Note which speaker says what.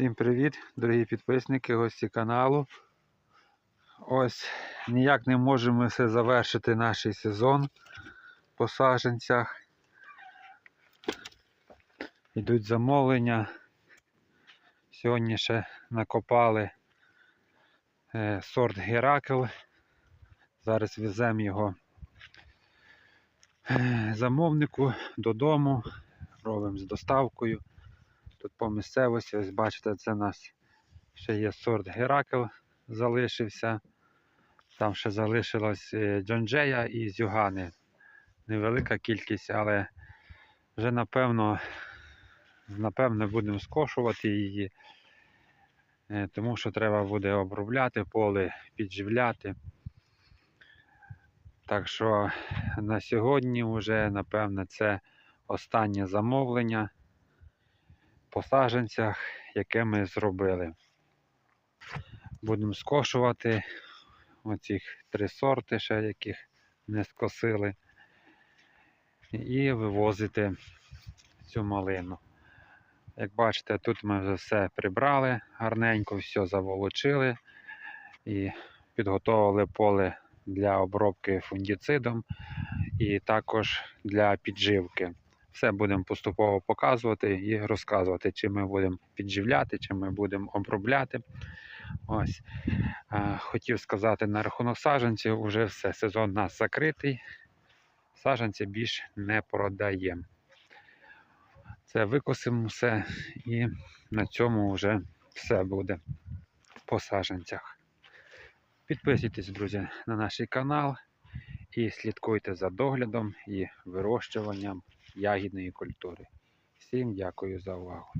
Speaker 1: Всім привіт, дорогі підписники, гості каналу. Ось ніяк не можемо все завершити наш сезон по саджанцях. Йдуть замовлення. Сьогодні ще накопали е, сорт Геракл. Зараз веземо його е, замовнику додому, робимо з доставкою. Тут по місцевості, ось бачите, це у нас ще є сорт Геракл залишився. Там ще залишилось е, Джонджея і Зюгани. Невелика кількість, але вже напевно, напевно будемо скошувати її, е, тому що треба буде обробляти поле, підживляти. Так що на сьогодні вже, напевно, це останнє замовлення по саджанцях, яке ми зробили. Будемо скошувати оцих три сорти, ще яких не скосили, і вивозити цю малину. Як бачите, тут ми вже все прибрали гарненько, все заволочили і підготовили поле для обробки фунгіцидом і також для підживки. Все будемо поступово показувати і розказувати, чи ми будемо підживляти, чи ми будемо обробляти. Ось. Хотів сказати на рахунок саджанців, вже все, сезон у нас закритий. Саджанці більш не продаємо. Це викосимо все і на цьому вже все буде по саджанцях. Підписуйтесь, друзі, на наш канал і слідкуйте за доглядом і вирощуванням ягідної культури. Всім дякую за увагу.